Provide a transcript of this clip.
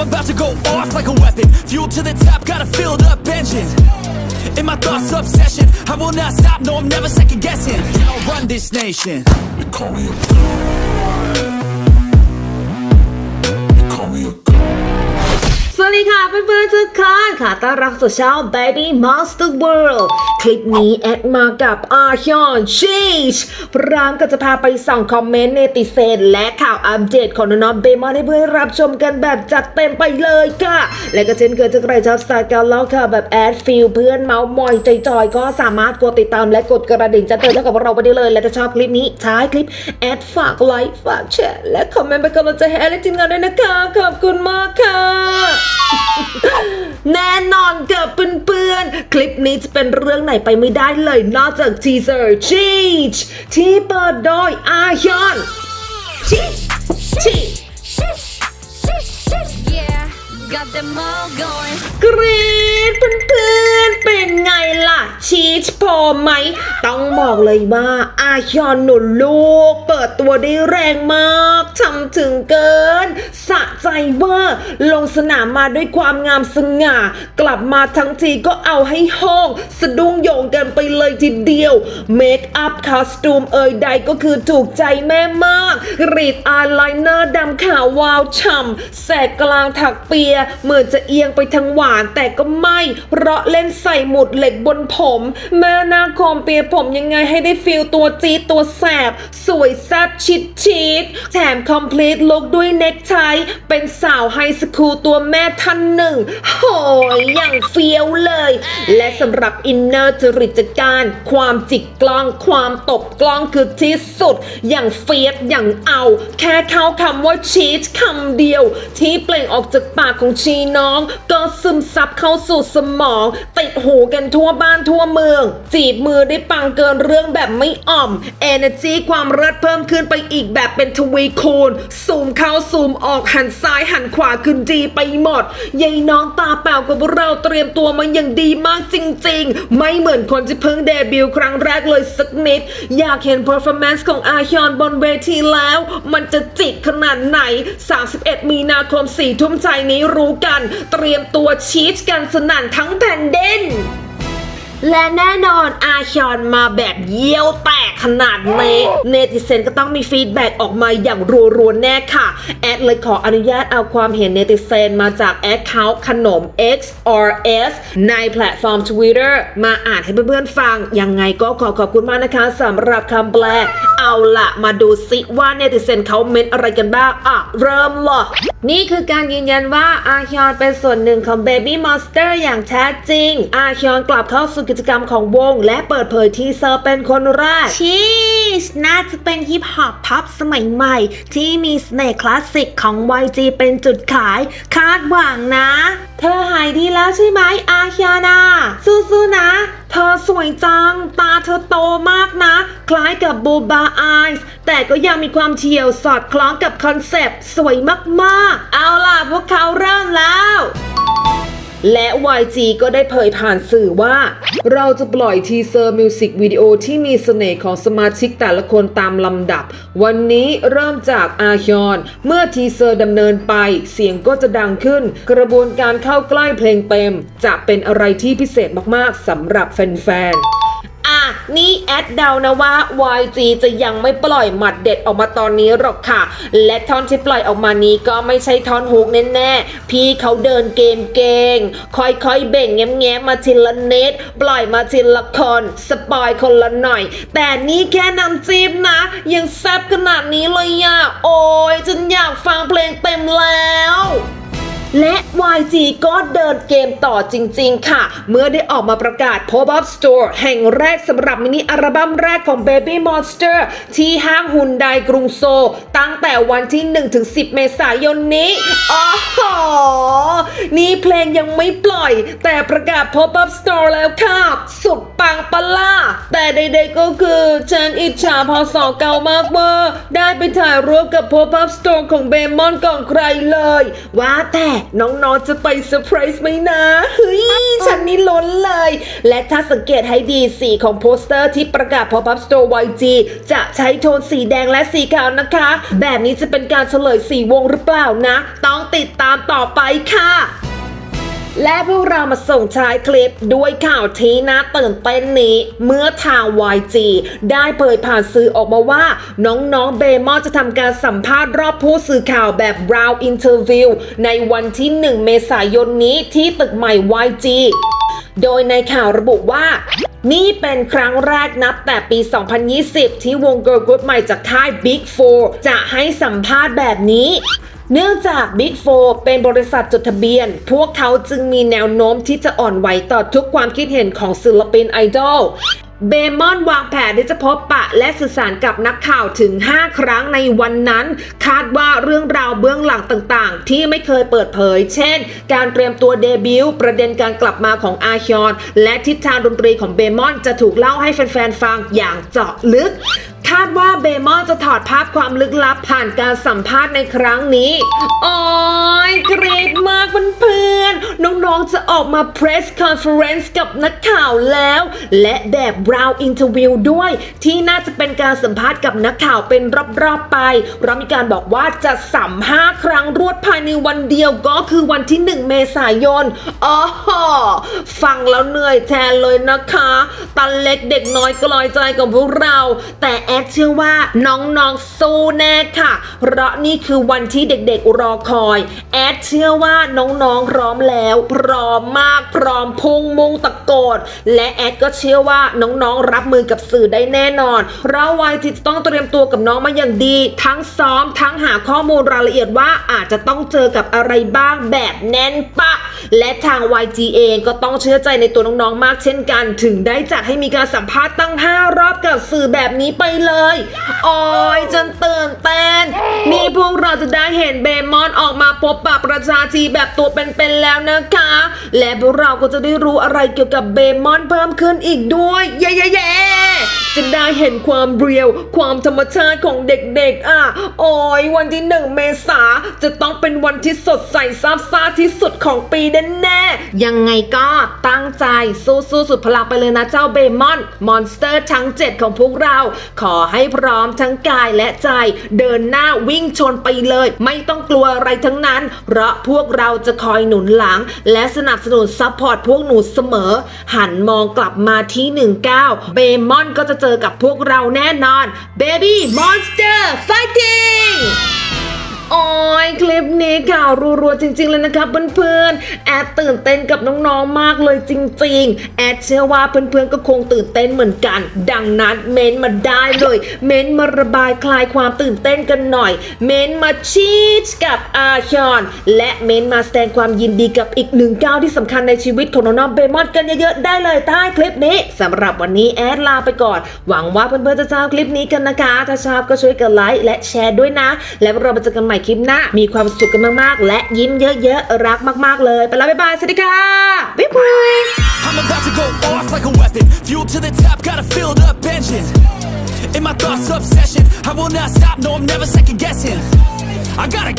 I'm about to go off like a weapon. Fuel to the top, got a filled up engine. In my thoughts, obsession. I will not stop, no, I'm never second guessing. I'll run this nation. They call me a ทุกคนค่ะต้อนรับสู่ช่อง Baby Monster World คลิปนี้แอดมากับอาฮยอนชีชพร้อมก็จะพาไปส่องคอมเมนต์ในติเซนและข่าวอัปเดตของน้องเบมอนให้เพื่อนรับชมกันแบบจัดเต็มไปเลยค่ะ และก็เช่นเคยจะใครชอบสไตล์การเล่าข่าวแบบแอดฟิลเพื่อนเมาส์มอยใจจอยก็สามารถกดติดตามและกดกระดิ่งแจะเตือนกับเราไปได้เลย และถ้าชอบคลิปนี้ท้ายคลิปแอดฝากไลค์ฝากแชร์และคอมเมนต์เป็นกำลังใจให้แอดและทีมงานด้วยนะคะขอบคุณมากค่ะ แน่นอนกับเพื่อนๆ คลิปนี้จะเป็นเรื่องไหนไปไม่ได้เลยนอกจากทีเซอร์ชีชที่เปิดโดยอาฮยอนชีชีกรี๊ดเพื่อน เป็นไงล่ะ ชีชพอไหม ต้องบอกเลยว่า อาฮยอนหนุนลูก เปิดตัวได้แรงมากทำถึงเกิน สะใจเว่าลงสนามมาด้วยความงามสง่า กลับมาทั้งทีก็เอาให้ห้อง สะดุ้งโยงกันไปเลยทีเดียว เมคอัพคอสตูมเอ่ยใดก็คือถูกใจแม่มาก รีดอายไลเนอร์ดำขาววาวฉ่ำแสกกลางถักเปีย เหมือนจะเอียงไปทางหวานแต่ก็ไม่ เพราะเล่นใส่หมุดเหล็กบนผม แม่นาคอมเปียผมยังไงให้ได้ฟิลตัวจี๊ดตัวแสบ สวยแซ่บชิดชิดแถมคอมพลีทลุกด้วยเน็กไทเป็นสาวไฮสคูลตัวแม่ท่านหนึ่ง โหยอย่างเฟี้ยวเลย และสำหรับอินเนอร์จริตการ ความจิกกล้องความตบกล้องคือที่สุด อย่างเฟียสอย่างเอา แค่เข้าคำว่าชีสคำเดียว ที่เปล่งออกจากปากของชีน้อง ก็ซึมซับเข้าสู่สมองติดหูกันทั่วบ้านทั่วเมือง จีบมือได้ปังเกินเรื่องแบบไม่อ่อม Energy ความเลิศเพิ่มขึ้นไปอีกแบบเป็นทวีคูณซูมเข้าซูมออกหันซ้ายหันขวาคือดีไปหมดยายน้องตาเปล่ากับเราเตรียมตัวมาอย่างดีมากจริง ๆ ไม่เหมือนคนที่เพิ่งเดบิวต์ครั้งแรกเลยสักนิด อยากเห็น performance ของอาฮยอนบนเวทีแล้ว มันจะจิกขนาดไหน 31 มีนาคม4ทุ่มใจนี้รู้กัน เตรียมตัวชีสกันสนั่นทั้งแผ่นดินและแน่นอนอาชอนมาแบบเยี่ยวแตกขนาดนี้เนติเซนก็ต้องมีฟีดแบ็กออกมาอย่างรัวๆแน่ค่ะ แอดเลยขออนุญาตเอาความเห็นเนติเซนมาจากแอดเขาขนม XRS ในแพลตฟอร์ม Twitter มาอ่านให้เพื่อนๆฟัง ยังไงก็ขอขอบคุณมากนะคะสำหรับคำแปล เอาละมาดูซิว่าเนติเซนเขาเม้นอะไรกันบ้าง อะ เริ่มเลยนี่คือการยืนยันว่าอาฮยอนเป็นส่วนหนึ่งของ Baby Monster อย่างแท้จริง อาฮยอนกลับเข้าสู่กิจกรรมของวง และเปิดเผยทีเซอร์เป็นคนแรกชี สน่าจะเป็นฮิปฮอปพับสมัยใหม่ ที่มีสเนคลาสสิกของ YG เป็นจุดขาย คาดหวังนะ เธอหายดีแล้วใช่ไหมอาฮยานาสู้ๆนะ เธอสวยจัง ตาเธอโตมากนะ คล้ายกับบูบาอายส์แต่ก็ยังมีความเฉียวสอดคล้องกับคอนเซปต์สวยมากๆ เอาล่ะพวกเขาเริ่มแล้ว และ YG ก็ได้เผยผ่านสื่อว่า เราจะปล่อยทีเซอร์มิวสิกวิดีโอที่มีเสน่ห์ของสมาชิกแต่ละคนตามลำดับ วันนี้เริ่มจากอาฮยอน เมื่อทีเซอร์ดำเนินไป เสียงก็จะดังขึ้น กระบวนการเข้าใกล้เพลงเต็ม จะเป็นอะไรที่พิเศษมากๆสำหรับแฟนๆะนี่แอดเดานะว่า YG จะยังไม่ปล่อยหมัดเด็ดออกมาตอนนี้หรอกค่ะ และท่อนที่ปล่อยออกมานี้ก็ไม่ใช่ท่อนฮุกแน่ๆ พี่เขาเดินเกมเก่งค่อยๆเบ่งแง้มๆมาทีละเนิดปล่อยมาทีละคนสปอยคนละหน่อย แต่นี่แค่น้ำจิ้มนะ ยังแซบขนาดนี้เลยอะโอ้ยฉันอยากฟังเพลงเต็มแล้ว และ YG ก็เดินเกมต่อจริง ๆ ค่ะ เมื่อได้ออกมาประกาศ Pop-up Store แห่งแรกสำหรับมินิอัลบั้มแรกของ Baby Monster ที่ห้างฮุนไดกรุงโซลตั้งแต่วันที่ 1-10 เมษายนนี้อ๋อหนี่เพลงยังไม่ปล่อย แต่ประกาศ Pop-up Store แล้วค่ะ สุดปังปล่า แต่ใดๆก็คือฉันอิจฉาพอสอเก่ามากว่าได้ไปถ่ายรูปกับ Pop-up Store ของเบมอนก่อนใครเลย ว่าแต่น้องๆจะไปเซอร์ไพรส์ไหมนะเฮ้ยฉันนี่ล้นเลย และถ้าสังเกตให้ดีสีของโปสเตอร์ที่ประกาศพอพับสโตร์ YG จะใช้โทนสีแดงและสีขาวนะคะ แบบนี้จะเป็นการเฉลยสีวงหรือเปล่านะ ต้องติดตามต่อไปค่ะ และพวกเรามาส่งท้ายคลิปด้วยข่าวที่น่าตื่นเต้นนี้ เมื่อทาง YG ได้เผยผ่านสื่อออกมาว่า น้องๆเบมอนจะทำการสัมภาษณ์รอบผู้สื่อข่าวแบบ round interview ในวันที่ 1 เมษายนนี้ที่ตึกใหม่ YG โดยในข่าวระบุว่านี่เป็นครั้งแรกนับแต่ปี 2020 ที่วง Girl Group ใหม่จากค่าย Big 4จะให้สัมภาษณ์แบบนี้ เนื่องจาก Big 4 เป็นบริษัทจดทะเบียน พวกเขาจึงมีแนวโน้มที่จะอ่อนไหวต่อทุกความคิดเห็นของศิลปินไอดอลเบมอนวางแผนที่จะพบปะและสื่อสารกับนักข่าวถึง 5 ครั้งในวันนั้น คาดว่าเรื่องราวเบื้องหลังต่างๆ ที่ไม่เคยเปิดเผย เช่น การเตรียมตัวเดบิวต์ประเด็นการกลับมาของอาฮยอน และทิศทางดนตรีของเบมอนจะถูกเล่าให้แฟนๆ ฟังอย่างเจาะลึก คาดว่าเบมอจะถอดภาพความลึกลับผ่านการสัมภาษณ์ในครั้งนี้ โอ้ยเกรดมากเพื่อนๆ น้องๆ จะออกมา press conference กับนักข่าวแล้ว และแบบ round interview ด้วย ที่น่าจะเป็นการสัมภาษณ์กับนักข่าวเป็นรอบๆไป เพราะมีการบอกว่าจะสัมภาษณ์ครั้งรวดภายในวันเดียวก็คือวันที่ 1 เมษายนอ๋อฟังแล้วเหนื่อยแทนเลยนะคะ ตันเล็กเด็กน้อยกลอยใจของพวกเรา แต่แอดเชื่อว่าน้องๆสู้แน่ค่ะ เพราะนี่คือวันที่เด็กๆรอคอย แอดเชื่อว่าน้องๆพร้อมแล้ว พร้อมมากพร้อมพุ่งมุ่งตะโกนและแอดก็เชื่อว่าน้องๆรับมือกับสื่อได้แน่นอนเราวายจิตต้องเตรียมตัวกับน้องมาอย่างดี ทั้งซ้อมทั้งหาข้อมูลรายละเอียดว่าอาจจะต้องเจอกับอะไรบ้างแบบแน่นปะ และทาง YG เองก็ต้องเชื่อใจในตัวน้องๆมากเช่นกัน ถึงได้จัดให้มีการสัมภาษณ์ตั้ง 5 รอบกับสื่อแบบนี้ไปเลยโอ้ยจนตื่นเต้น นี่พวกเราจะได้เห็นเบมอนออกมาพบปะประชาชีแบบตัวเป็นๆแล้วนะคะ และพวกเราก็จะได้รู้อะไรเกี่ยวกับเบมอนเพิ่มขึ้นอีกด้วยเย้เย้จะได้เห็นความเรียว ความธรรมชาติของเด็กๆ อะ โอ้ยวันที่หนึ่งเมษาจะต้องเป็นวันที่สดใสซาบซ่าที่สุดของปีแน่ๆ ยังไงก็ตั้งใจสู้ๆสุดพลังไปเลยนะเจ้าเบมอน มอนสเตอร์ทั้ง 7 ของพวกเรา ขอให้พร้อมทั้งกายและใจ เดินหน้าวิ่งชนไปเลย ไม่ต้องกลัวอะไรทั้งนั้น เพราะพวกเราจะคอยหนุนหลัง และสนับสนุนซัพพอร์ตพวกหนูเสมอ หันมองกลับมาที่ 19 เบมอนก็จะเจอกับพวกเราแน่นอน Baby Monster ข่าวรัวๆจริง ๆ เลยนะครับเพื่อนๆแอดตื่นเต้นกับน้องๆมากเลยจริง ๆ แอดเชื่อว่าเพื่อนๆก็คงตื่นเต้นเหมือนกัน ดังนั้นเม้นมาได้เลย เม้นมาระบายคลายความตื่นเต้นกันหน่อย เม้นมาชีตกับอาชอนและเม้นมาแสดงความยินดีกับอีกหนึ่งก้าวที่สำคัญในชีวิตของน้องๆเบมอนกันเยอะๆได้เลยใต้คลิปนี้สำหรับวันนี้แอดลาไปก่อน หวังว่าเพื่อนๆจะชอบคลิปนี้กันนะคะ ถ้าชอบก็ช่วยกันไลค์และแชร์ด้วยนะ แล้วเรามาเจอกันใหม่คลิปหน้ามีความสุขกันมากๆ และยิ้มเยอะๆ รักมากๆเลย ไปแล้วบ๊ายบาย สวัสดีค่ะ บ๊ายบาย I'm about to go off like a weapon. Fuel to the top, got a filled up engine. In my thoughts, obsession. I will not stop, no, I'm never second guessing. I gotta